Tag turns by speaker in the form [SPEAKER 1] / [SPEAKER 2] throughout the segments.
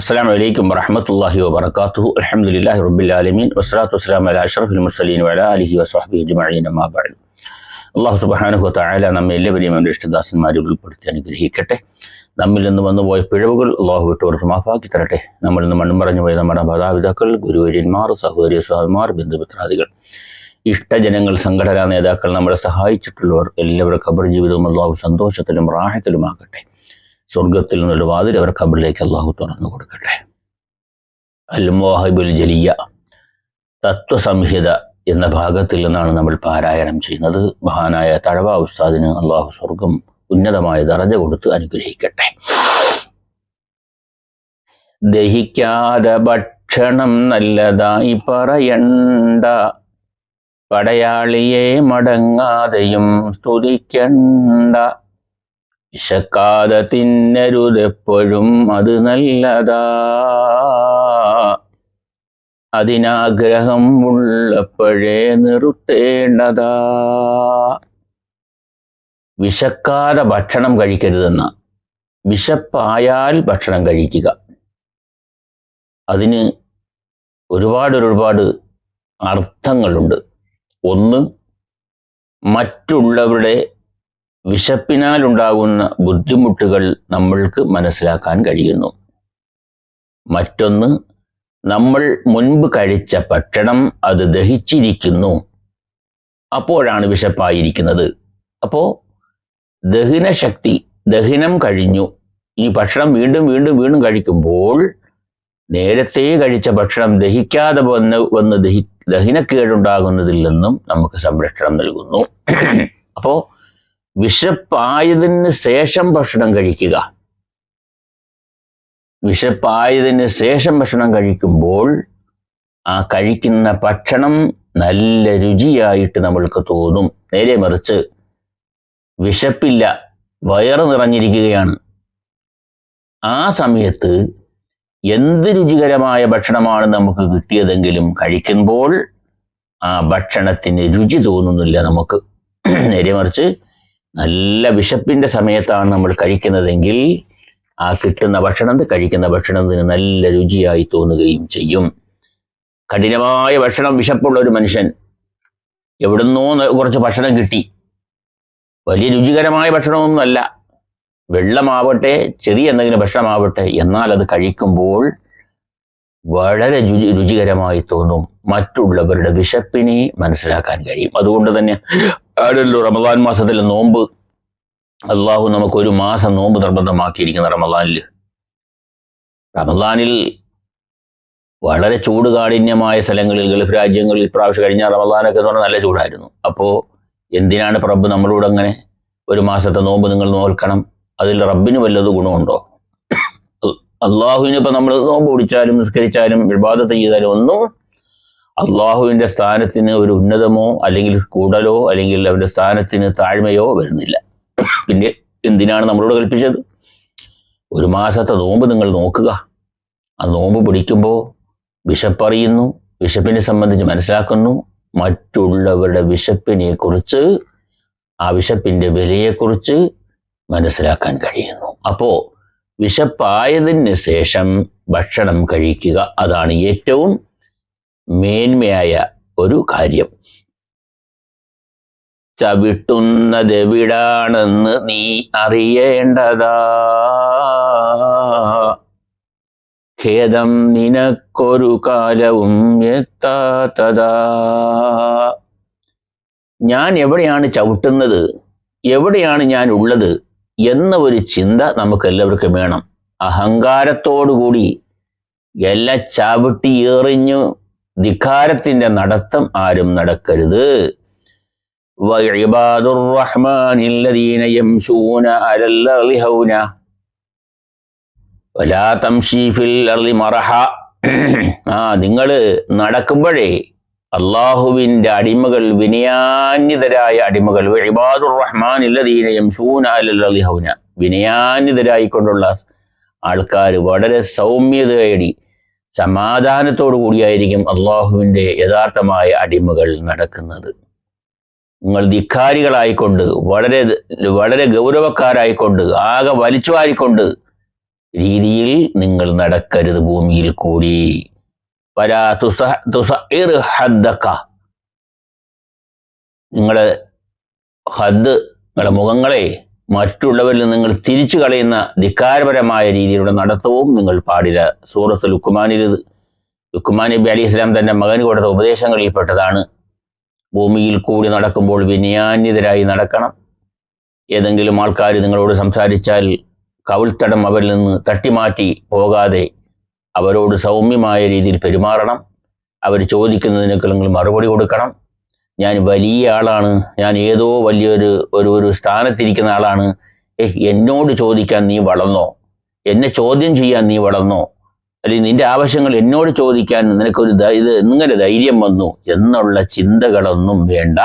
[SPEAKER 1] അസ്സാം വലൈക്കും വറഹമത്തല്ലാഹി വബർക്കാത്തു അലഹമുല്ലാഹി റബുല്ലാലമീൻ വസ്ലാത്തു വസ്സലാം അല അഷറഫുൽ മുസലീൻ വല അലഹി വസ്വാഹി അജ്മീൻ അമ്മാബാലു അള്ളാഹു സുബാനുഹു തായാല നമ്മെ എല്ലാവരെയും അവന്റെ ഇഷ്ടദാസന്മാരെ ഉൾപ്പെടുത്തി അനുഗ്രഹിക്കട്ടെ. നമ്മിൽ നിന്ന് വന്നുപോയ പിഴവുകൾ അള്ളാഹു വിട്ടുകൊടുത്ത് മാഫാക്കി തരട്ടെ. നമ്മിൽ നിന്ന് മണ്ണുമറഞ്ഞു പോയ നമ്മുടെ മാതാപിതാക്കൾ ഗുരുവര്യന്മാർ സഹോദരി സ്വാമിമാർ ബന്ധുമിത്രാദികൾ. ഇഷ്ടജനങ്ങൾ സംഘടനാ നേതാക്കൾ നമ്മളെ സഹായിച്ചിട്ടുള്ളവർ എല്ലാവരുടെ ഖബർ ജീവിതവും അള്ളാഹു സന്തോഷത്തിലും റാഹത്തിലുമാകട്ടെ. സ്വർഗത്തിൽ നിന്നൊരു വാതിൽ അവർ കബറിലേക്ക് അള്ളാഹു തുറന്നു കൊടുക്കട്ടെ. അൽ മോഹിബുൽ ജലിയ തത്വസംഹിത എന്ന ഭാഗത്തിൽ നിന്നാണ് നമ്മൾ പാരായണം ചെയ്യുന്നത്. മഹാനായ തഴവ ഉസ്താദിന് അള്ളാഹു സ്വർഗം ഉന്നതമായ ദറജ കൊടുത്ത് അനുഗ്രഹിക്കട്ടെ. ദഹിക്കാതെ ഭക്ഷണം നല്ലതായി പറയണ്ട. പടയാളിയെ മടങ്ങാതെയും സ്തുതിക്കണ്ട. വിശക്കാതെ തിന്നരുതെപ്പോഴും അത് നല്ലതാ. അതിനാഗ്രഹം ഉള്ളപ്പോഴേ നിർത്തേണ്ടതാ വിശക്കാതെ ഭക്ഷണം കഴിക്കരുതെന്ന. വിശപ്പായാൽ ഭക്ഷണം കഴിക്കുക. അതിന് ഒരുപാട് ഒരുപാട് അർത്ഥങ്ങളുണ്ട്. ഒന്ന് മറ്റുള്ളവരുടെ വിശപ്പിനാൽ ഉണ്ടാകുന്ന ബുദ്ധിമുട്ടുകൾ നമ്മൾക്ക് മനസ്സിലാക്കാൻ കഴിയുന്നു. മറ്റൊന്ന് നമ്മൾ മുൻപ് കഴിച്ച ഭക്ഷണം അത് ദഹിച്ചിരിക്കുന്നു. അപ്പോഴാണ് വിശപ്പായിരിക്കുന്നത്. അപ്പോൾ ദഹനശക്തി ദഹിനം കഴിഞ്ഞു. ഈ ഭക്ഷണം വീണ്ടും വീണ്ടും വീണ്ടും കഴിക്കുമ്പോൾ നേരത്തെ കഴിച്ച ഭക്ഷണം ദഹിക്കാതെ വന്ന് വന്ന് ദഹി ദഹനക്കേടുണ്ടാകുന്നതിൽ നിന്നും നമുക്ക് സംരക്ഷണം നൽകുന്നു. അപ്പോൾ വിശപ്പായതിന് ശേഷം ഭക്ഷണം കഴിക്കുക. വിശപ്പായതിന് ശേഷം ഭക്ഷണം കഴിക്കുമ്പോൾ ആ കഴിക്കുന്ന ഭക്ഷണം നല്ല രുചിയായിട്ട് നമ്മൾക്ക് തോന്നും. നേരെ മറിച്ച് വിശപ്പില്ല വയറ് നിറഞ്ഞിരിക്കുകയാണ്. ആ സമയത്ത് എന്ത് രുചികരമായ ഭക്ഷണമാണ് നമുക്ക് കിട്ടിയതെങ്കിലും കഴിക്കുമ്പോൾ ആ ഭക്ഷണത്തിന് രുചി തോന്നുന്നില്ല നമുക്ക്. നേരെ മറിച്ച് നല്ല വിശപ്പിന്റെ സമയത്താണ് നമ്മൾ കഴിക്കുന്നതെങ്കിൽ ആ കിട്ടുന്ന ഭക്ഷണം കഴിക്കുന്ന ഭക്ഷണത്തിന് നല്ല രുചിയായി തോന്നുകയും ചെയ്യും. കഠിനമായ ഭക്ഷണം വിശപ്പുള്ള ഒരു മനുഷ്യൻ എവിടുന്നോ കുറച്ച് ഭക്ഷണം കിട്ടി. വലിയ രുചികരമായ ഭക്ഷണമൊന്നുമല്ല. വെള്ളമാവട്ടെ ചെറിയ എന്തെങ്കിലും ഭക്ഷണമാവട്ടെ എന്നാൽ അത് കഴിക്കുമ്പോൾ വളരെ രുചി രുചികരമായി തോന്നും മറ്റുള്ളവരുടെ വിശപ്പിനെ മനസ്സിലാക്കാൻ കഴിയും. അതുകൊണ്ട് തന്നെ ആടല്ലോ റമദാൻ മാസത്തിലെ നോമ്പ്? അള്ളാഹു നമുക്ക് ഒരു മാസം നോമ്പ് നിർബന്ധമാക്കിയിരിക്കുന്ന റമദാനിൽ റമദാനിൽ വളരെ ചൂട് കാഠിന്യമായ സ്ഥലങ്ങളിൽ ഗൾഫ് രാജ്യങ്ങളിൽ പ്രാവശ്യം കഴിഞ്ഞ റമദാനൊക്കെ എന്ന് പറഞ്ഞാൽ നല്ല ചൂടായിരുന്നു. അപ്പോൾ എന്തിനാണ് പ്രഭ് നമ്മളോട് അങ്ങനെ ഒരു മാസത്തെ നോമ്പ് നിങ്ങൾ നോൽക്കണം? അതിൽ റബ്ബിന് വല്ലത് ഗുണമുണ്ടോ? അള്ളാഹുവിന് ഇപ്പം നമ്മൾ നോമ്പ് പിടിച്ചാലും നിസ്കരിച്ചാലും വിവാദത്തെ ചെയ്താലും ഒന്നും അള്ളാഹുവിന്റെ സ്ഥാനത്തിന് ഒരു ഉന്നതമോ അല്ലെങ്കിൽ കൂടലോ അല്ലെങ്കിൽ അവരുടെ സ്ഥാനത്തിന് താഴ്മയോ വരുന്നില്ല. പിന്നെ എന്തിനാണ് നമ്മളോട് കൽപ്പിച്ചത്? ഒരു മാസത്തെ നോമ്പ് നിങ്ങൾ നോക്കുക. ആ നോമ്പ് പിടിക്കുമ്പോൾ വിശപ്പറിയുന്നു വിശപ്പിനെ സംബന്ധിച്ച് മനസ്സിലാക്കുന്നു. മറ്റുള്ളവരുടെ വിശപ്പിനെ കുറിച്ച് ആ വിശപ്പിന്റെ വിലയെക്കുറിച്ച് മനസ്സിലാക്കാൻ കഴിയുന്നു. അപ്പോൾ വിശപ്പായതിന് ശേഷം ഭക്ഷണം കഴിക്കുക അതാണ് ഏറ്റവും മേന്മയായ ഒരു കാര്യം. ചവിട്ടുന്നതെവിടാണെന്ന് നീ അറിയേണ്ടതാ. ഖേദം നിനക്കൊരു കാലവും എത്താത്തതാ. ഞാൻ എവിടെയാണ് ചവിട്ടുന്നത്? എവിടെയാണ് ഞാൻ ഉള്ളത്? എന്ന ഒരു ചിന്ത നമുക്ക് എല്ലാവർക്കും വേണം. അഹങ്കാരത്തോടുകൂടി എല്ലാ ചവിട്ടി എറിഞ്ഞു ധിക്കാരത്തിന്റെ നടത്തം ആരും നടക്കരുത്. ആ നിങ്ങൾ നടക്കുമ്പോഴേ അള്ളാഹുവിന്റെ അടിമകൾ വിനയാന്യതരായ അടിമകൾ ഇബാദുർ റഹ്മാൻ യംഷൂന വിനയാന്യതരായിക്കൊണ്ടുള്ള ആൾക്കാർ വളരെ സൗമ്യതയടി സമാധാനത്തോടു കൂടിയായിരിക്കും അള്ളാഹുവിന്റെ യഥാർത്ഥമായ അടിമകൾ നടക്കുന്നത്. നിങ്ങൾ ധിക്കാരികളായിക്കൊണ്ട് വളരെ വളരെ ഗൗരവക്കാരായിക്കൊണ്ട് ആകെ വലിച്ചുവാരിക്കൊണ്ട് രീതിയിൽ നിങ്ങൾ നടക്കരുത് ഭൂമിയിൽ കൂടി. തുസ തുസ നിങ്ങളെ ഹദ് നിങ്ങളുടെ മുഖങ്ങളെ മറ്റുള്ളവരിൽ നിന്ന് നിങ്ങൾ തിരിച്ചു കളയുന്ന ധിക്കാരപരമായ രീതിയിലുള്ള നടത്തവും നിങ്ങൾ പാടില്ല. സൂറത്ത് ലുക്കുമാനിൽ ലുക്കുമാൻ നബി അലി ഇസ്ലാം തന്റെ മകന് കൊടുത്ത ഉപദേശങ്ങളിൽപ്പെട്ടതാണ്. ഭൂമിയിൽ കൂടി നടക്കുമ്പോൾ വിനയാന്യതരായി നടക്കണം. ഏതെങ്കിലും ആൾക്കാർ നിങ്ങളോട് സംസാരിച്ചാൽ കവിൾത്തടം അവരിൽ നിന്ന് തട്ടിമാറ്റി പോകാതെ അവരോട് സൗമ്യമായ രീതിയിൽ പെരുമാറണം. അവർ ചോദിക്കുന്നതിനൊക്കെ നിങ്ങൾ മറുപടി കൊടുക്കണം. ഞാൻ വലിയ ആളാണ്. ഞാൻ ഏതോ വലിയൊരു ഒരു ഒരു സ്ഥാനത്തിരിക്കുന്ന ആളാണ്. ഏ എന്നോട് ചോദിക്കാൻ നീ വളർന്നോ? എന്നെ ചോദ്യം ചെയ്യാൻ നീ വളർന്നോ? അല്ലെങ്കിൽ നിന്റെ ആവശ്യങ്ങൾ എന്നോട് ചോദിക്കാൻ നിനക്കൊരു ഇത് ഇങ്ങനെ ധൈര്യം വന്നു? എന്നുള്ള ചിന്തകളൊന്നും വേണ്ട.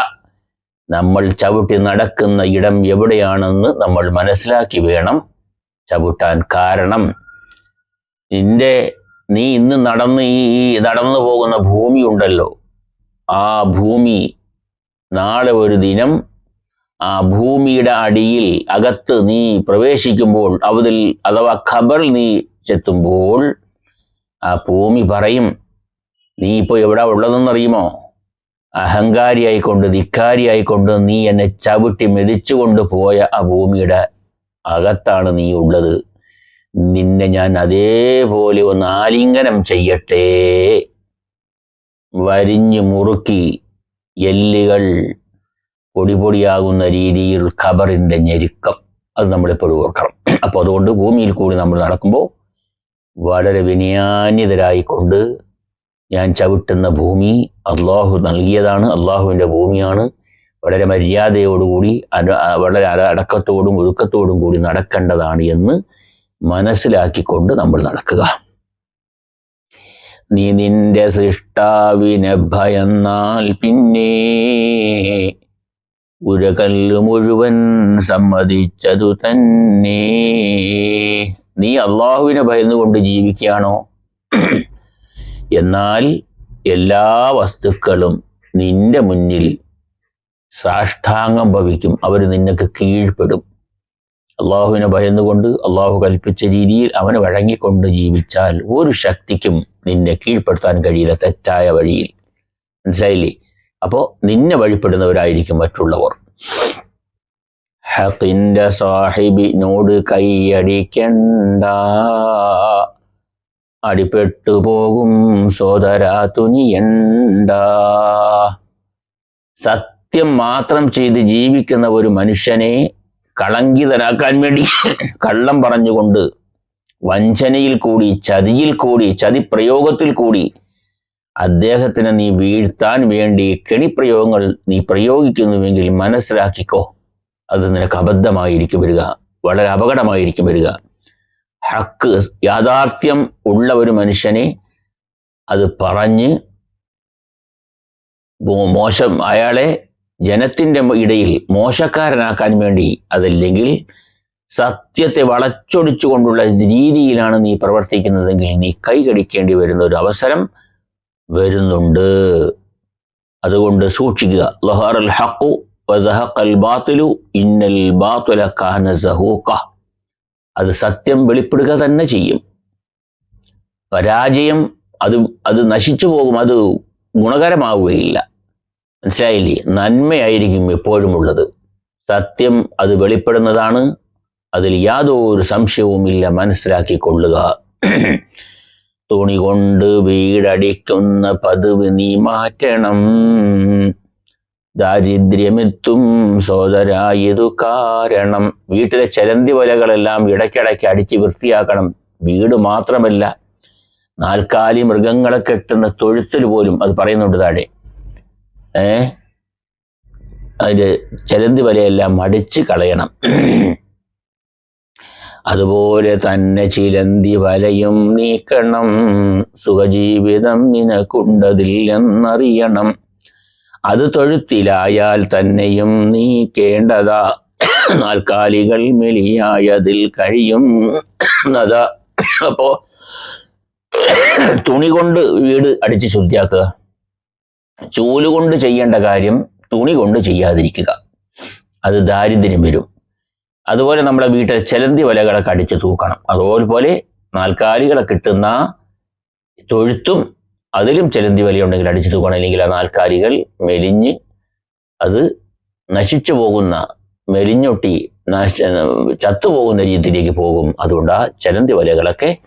[SPEAKER 1] നമ്മൾ ചവിട്ടി നടക്കുന്ന ഇടം എവിടെയാണെന്ന് നമ്മൾ മനസ്സിലാക്കി വേണം. ചവിട്ടാൻ കാരണം. നിന്റെ നീ ഇന്ന് നടന്ന് ഈ നടന്നു പോകുന്ന ഭൂമി ഉണ്ടല്ലോ. ആ ഭൂമി നാളെ ഒരു ദിനം ആ ഭൂമിയുടെ അടിയിൽ അകത്ത് നീ പ്രവേശിക്കുമ്പോൾ അവതിൽ അഥവാ ഖബറിൽ നീ ചെത്തുമ്പോൾ ആ ഭൂമി പറയും നീ ഇപ്പോൾ എവിടെ ഉള്ളതെന്നറിയുമോ? അഹങ്കാരിയായിക്കൊണ്ട് ധിക്കാരിയായിക്കൊണ്ട് നീ എന്നെ ചവിട്ടി മെതിച്ചുകൊണ്ട് പോയ ആ ഭൂമിയുടെ അകത്താണ് നീ ഉള്ളത്. നിന്നെ ഞാൻ അതേപോലെ ഒന്ന് ആലിംഗനം ചെയ്യട്ടെ. വരിഞ്ഞു മുറുക്കി എല്ലുകൾ പൊടിപൊടിയാകുന്ന രീതിയിൽ ഖബറിന്റെ ഞെരുക്കം. അത് നമ്മളെപ്പോഴും ഓർക്കണം. അപ്പോൾ അതുകൊണ്ട് ഭൂമിയിൽ കൂടി നമ്മൾ നടക്കുമ്പോൾ വളരെ വിനയാന്യതരായിക്കൊണ്ട് ഞാൻ ചവിട്ടുന്ന ഭൂമി അള്ളാഹു നൽകിയതാണ്. അള്ളാഹുവിന്റെ ഭൂമിയാണ്. വളരെ മര്യാദയോടുകൂടി വളരെ അട- അടക്കത്തോടും ഒഴുക്കത്തോടും കൂടി നടക്കേണ്ടതാണ് എന്ന് മനസ്സിലാക്കിക്കൊണ്ട് നമ്മൾ നടക്കുക. നീ നിന്റെ സൃഷ്ടാവിനെ ഭയന്നാൽ പിന്നെ ഉരകല്ല് മുഴുവൻ സമ്മതിച്ചതു തന്നെ. നീ അള്ളാഹുവിനെ ഭയന്നുകൊണ്ട് ജീവിക്കുകയാണോ? എന്നാൽ എല്ലാ വസ്തുക്കളും നിന്റെ മുന്നിൽ സാഷ്ടാംഗം ഭവിക്കും. അവർ നിന്നൊക്കെ കീഴ്പ്പെടും. അള്ളാഹുവിനെ ഭയന്നുകൊണ്ട് അള്ളാഹു കൽപ്പിച്ച രീതിയിൽ അവന് വഴങ്ങിക്കൊണ്ട് ജീവിച്ചാൽ ഒരു ശക്തിക്കും നിന്നെ കീഴ്പ്പെടുത്താൻ കഴിയില്ല തെറ്റായ വഴിയിൽ. മനസ്സിലായില്ലേ? അപ്പോൾ നിന്നെ വഴിപ്പെടുന്നവരായിരിക്കും മറ്റുള്ളവർ. ഹഖിന്റെ സാഹിബിനോട് കൈയടിക്കണ്ട. അടിപ്പെട്ടു പോകും സോദരാ തുനിയണ്ട. സത്യം മാത്രം ചെയ്ത് ജീവിക്കുന്ന ഒരു മനുഷ്യനെ കളങ്കിതനാക്കാൻ വേണ്ടി കള്ളം പറഞ്ഞുകൊണ്ട് വഞ്ചനയിൽ കൂടി ചതിയിൽ കൂടി ചതി പ്രയോഗത്തിൽ കൂടി അദ്ദേഹത്തിനെ നീ വീഴ്ത്താൻ വേണ്ടി കെണിപ്രയോഗങ്ങൾ നീ പ്രയോഗിക്കുന്നുവെങ്കിൽ മനസ്സിലാക്കിക്കോ. അത് നിനക്ക് അബദ്ധമായിരിക്കും വരിക. വളരെ അപകടമായിരിക്കും വരിക. ഹക്ക് യാഥാർത്ഥ്യം ഉള്ള ഒരു മനുഷ്യനെ അത് പറഞ്ഞ് മോശം അയാളെ ജനത്തിന്റെ ഇടയിൽ മോശക്കാരനാക്കാൻ വേണ്ടി അതല്ലെങ്കിൽ സത്യത്തെ വളച്ചൊടിച്ചുകൊണ്ടുള്ള രീതിയിലാണ് നീ പ്രവർത്തിക്കുന്നതെങ്കിൽ നീ കൈകടിക്കേണ്ടി വരുന്ന ഒരു അവസരം വരുന്നുണ്ട്. അതുകൊണ്ട് സൂക്ഷിക്കുക. ലഹറൽ ഹക്കു വസഹക്കൽ ബാത്തുലു ഇന്നൽ ബാത്തുല കാന അത് സത്യം വെളിപ്പെടുക തന്നെ ചെയ്യും. പരാജയം അത് അത് നശിച്ചു പോകും. അത് ഗുണകരമാവുകയില്ല. മനസ്സിലായില്ലേ? നന്മയായിരിക്കും എപ്പോഴും ഉള്ളത് സത്യം അത് വെളിപ്പെടുന്നതാണ്. അതിൽ യാതൊരു സംശയവുമില്ല. മനസ്സിലാക്കിക്കൊള്ളുക. തുണി കൊണ്ട് വീടടിക്കുന്ന പതിവ് നീ മാറ്റണം. ദാരിദ്ര്യമെത്തും സോദരായതു കാരണം. വീട്ടിലെ ചലന്തി വലകളെല്ലാം ഇടയ്ക്കിടയ്ക്ക് അടിച്ച് വൃത്തിയാക്കണം. വീട് മാത്രമല്ല നാൽക്കാലി മൃഗങ്ങളെ കെട്ടുന്ന തൊഴുത്തിൽ പോലും അത് പറയുന്നുണ്ട് താഴെ. ഏ? അതിന്റെ ചലന്തി വലയെല്ലാം അടിച്ച് കളയണം. അതുപോലെ തന്നെ ചിലന്തി വലയും നീക്കണം. സുഖജീവിതം നിനക്കുണ്ടതിൽ എന്നറിയണം അത് തൊഴുത്തിലായാൽ തന്നെയും നീക്കേണ്ടതാ നാൽക്കാലികൾ മെലിയായതിൽ കഴിയും. അതാ. അപ്പോ തുണി കൊണ്ട് വീട് അടിച്ച് ശുദ്ധിയാക്കുക. ചൂലുകൊണ്ട് ചെയ്യേണ്ട കാര്യം തുണി കൊണ്ട് ചെയ്യാതിരിക്കുക. അത് ദാരിദ്ര്യം വരും. അതുപോലെ നമ്മുടെ വീട്ടിൽ ചെലന്തി വലകളൊക്കെ അടിച്ച് തൂക്കണം. അതുപോലെ നാൽക്കാലികളെ കിട്ടുന്ന തൊഴുത്തും അതിലും ചെലന്തി വലയുണ്ടെങ്കിൽ അടിച്ചു തൂക്കണം. അല്ലെങ്കിൽ ആ നാൽക്കാലികൾ മെലിഞ്ഞ് അത് നശിച്ചു പോകുന്ന മെലിഞ്ഞൊട്ടി നശ ചത്തുപോകുന്ന രീതിയിലേക്ക് പോകും. അതുകൊണ്ട് ആ ചെലന്തി വലകളൊക്കെ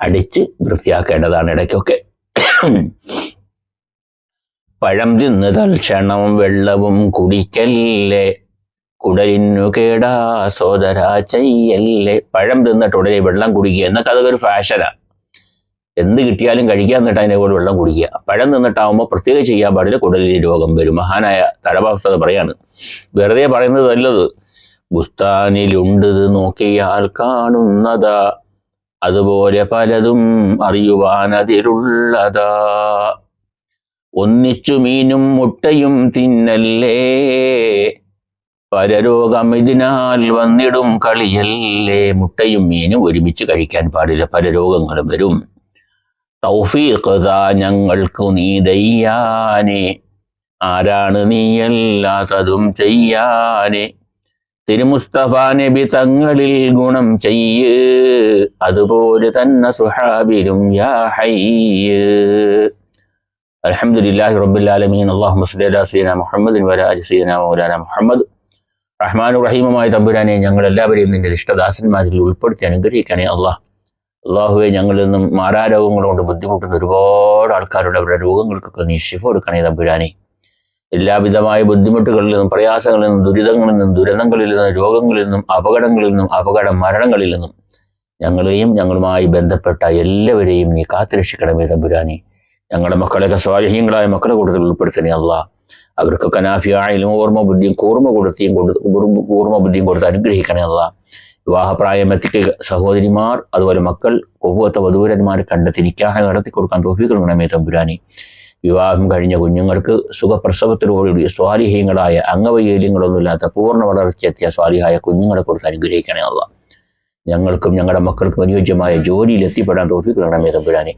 [SPEAKER 1] അടിച്ച് വൃത്തിയാക്കേണ്ടതാണ് ഇടയ്ക്കൊക്കെ. പഴം തിന്ന് തൽക്ഷണം വെള്ളവും കുടിക്കല്ലേ? കുടലിനു കേടാ സോദര ചെയ്യല്ലേ? പഴം തിന്നിട്ട് ഉടനെ വെള്ളം കുടിക്കുക. എന്നൊക്കെ അതൊക്കെ ഒരു ഫാഷനാണ് എന്ത് കിട്ടിയാലും കഴിക്കാൻ എന്നിട്ട് അതിനെ കൂടെ വെള്ളം കുടിക്കുക. പഴം തിന്നിട്ടാവുമ്പോൾ പ്രത്യേകം ചെയ്യാൻ പാടില്ല കുടലിന് രോഗം വരും. മഹാനായ തടഭാവസ്ഥത പറയാണ്. വെറുതെ പറയുന്നത് നല്ലത്. ബുസ്താനിലുണ്ട് നോക്കിയാൽ കാണുന്നതാ. അതുപോലെ പലതും അറിയുവാനതിലുള്ളതാ. ഒന്നിച്ചു മീനും മുട്ടയും തിന്നല്ലേ? പരരോഗം ഇതിനാൽ വന്നിടും കളിയല്ലേ? മുട്ടയും മീനും ഒരുമിച്ച് കഴിക്കാൻ പാടില്ല പല രോഗങ്ങളും വരും. തൗഫീഖ് ഞങ്ങൾക്ക് നീ ദയ്യാനെ. ആരാണ് നീയല്ലാത്തതും ചെയ്യാനെ? തിരുമുസ്തഫ നബി തങ്ങളിൽ ഗുണം ചെയ്യ്. അതുപോലെ തന്നെ സുഹാബിലും യാ ഹയ്യ്. അൽഹംദുലില്ലാഹി റബ്ബിൽ ആലമീൻ. അല്ലാഹുമ്മ صل അലാ സയ്യിദിനാ മുഹമ്മദിൻ വഅലാ ആലി سيدنا مولانا മുഹമ്മദ്. റഹ്മാനു റഹീമുമായ തമ്പുരാനെ ഞങ്ങൾ എല്ലാവരെയും നിന്റെ ഇഷ്ടദാസന്മാരിൽ ഉൾപ്പെടുത്തി അനുഗ്രഹിക്കണേ അള്ളാഹ് അള്ളാഹുവെ ഞങ്ങളിൽ നിന്നും മാരാരോഗങ്ങൾ കൊണ്ട് ബുദ്ധിമുട്ടുന്ന ഒരുപാട് ആൾക്കാരുടെ അവരുടെ രോഗങ്ങൾക്കൊക്കെ നീ കൊടുക്കണേ തമ്പുരാനെ. എല്ലാവിധമായ ബുദ്ധിമുട്ടുകളിൽ നിന്നും പ്രയാസങ്ങളിൽ നിന്നും ദുരിതങ്ങളിൽ നിന്നും ദുരന്തങ്ങളിൽ നിന്നും രോഗങ്ങളിൽ നിന്നും അപകടങ്ങളിൽ നിന്നും അപകട മരണങ്ങളിൽ നിന്നും ഞങ്ങളെയും ഞങ്ങളുമായി ബന്ധപ്പെട്ട എല്ലാവരെയും നീ കാത്തുരക്ഷിക്കണമേ തമ്പുരാനെ. ഞങ്ങളുടെ മക്കളെയൊക്കെ സ്വാധീനങ്ങളായ മക്കളെ കൂട്ടത്തിൽ ഉൾപ്പെടുത്തണേ അല്ല അവർക്കൊക്കെ നാഫിയായാലും ഓർമ്മ ബുദ്ധിയും കൂർമ്മ കൊടുത്തിയും കൊടുത്ത് കൂർമ്മ ബുദ്ധിയും കൊടുത്ത് അനുഗ്രഹിക്കണേ അല്ല വിവാഹപ്രായമെത്തിക്ക് സഹോദരിമാർ അതുപോലെ മക്കൾ കൊവ്വത്ത വധൂരന്മാർ കണ്ടെത്തി നിക്കാഹ നടത്തി കൊടുക്കാൻ തോഫികൾ ഗുണമേ തമ്പുരാനി. വിവാഹം കഴിഞ്ഞ കുഞ്ഞുങ്ങൾക്ക് സുഖപ്രസവത്തിനോടുകൂടി സ്വാലിഹ്യങ്ങളായ അംഗവൈകല്യങ്ങളൊന്നുമില്ലാത്ത പൂർണ വളർച്ചയെത്തിയ സ്വാലിഹായ കുഞ്ഞുങ്ങളെ കൊടുത്ത് അനുഗ്രഹിക്കണേ അല്ല ഞങ്ങൾക്കും ഞങ്ങളുടെ മക്കൾക്കും അനുയോജ്യമായ ജോലിയിൽ എത്തിപ്പെടാൻ തോഫികൾ ഗുണമേ തമ്പുരാനി.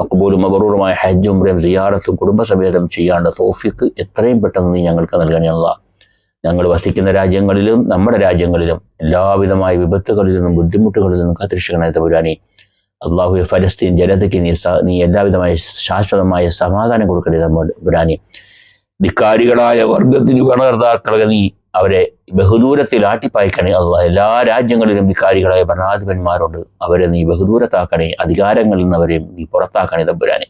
[SPEAKER 1] മക്കബൂലും മകറൂറുമായ ഹജ്ജും ഉംറയും സിയാറത്തും കുടുംബസമേതം ചെയ്യാനുള്ള തോഫിക്ക് എത്രയും പെട്ടെന്ന് നീ ഞങ്ങൾക്ക് നൽകണമെന്നുള്ള ഞങ്ങൾ വസിക്കുന്ന രാജ്യങ്ങളിലും നമ്മുടെ രാജ്യങ്ങളിലും എല്ലാവിധമായ വിപത്തുകളിൽ നിന്നും ബുദ്ധിമുട്ടുകളിൽ നിന്നും കാത്തിരക്ഷിക്കണേ തമ്പുരാനി അള്ളാഹു ഫലസ്തീൻ ജനതയ്ക്ക് നീ നീ എല്ലാവിധമായ ശാശ്വതമായ സമാധാനം കൊടുക്കണേ തമ്പുരാനി ധിക്കാരികളായ വർഗത്തിന് കണകർത്താക്കളെ നീ അവരെ ബഹുദൂരത്തിൽ ആട്ടിപ്പായിക്കണേ അള്ളാഹ് എല്ലാ രാജ്യങ്ങളിലും വിഹാരികളായ ഭരണാധിപന്മാരോട് അവരെ നീ ബഹുദൂരത്താക്കണേ അധികാരങ്ങളിൽ നിന്ന് അവരെ നീ പുറത്താക്കണേ തമ്പുരാനെ.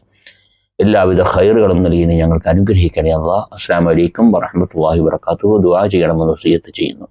[SPEAKER 1] എല്ലാവിധ ഹൈറുകളും നൽകി നീ ഞങ്ങൾക്ക് അനുഗ്രഹിക്കണേ അള്ളാഹ് അസ്സാം വലൈക്കും വറഹമത്തല്ലാഹി വർക്കാത്തു ദുവാ ചെയ്യണമെന്ന് വസിയത്ത് ചെയ്യുന്നു.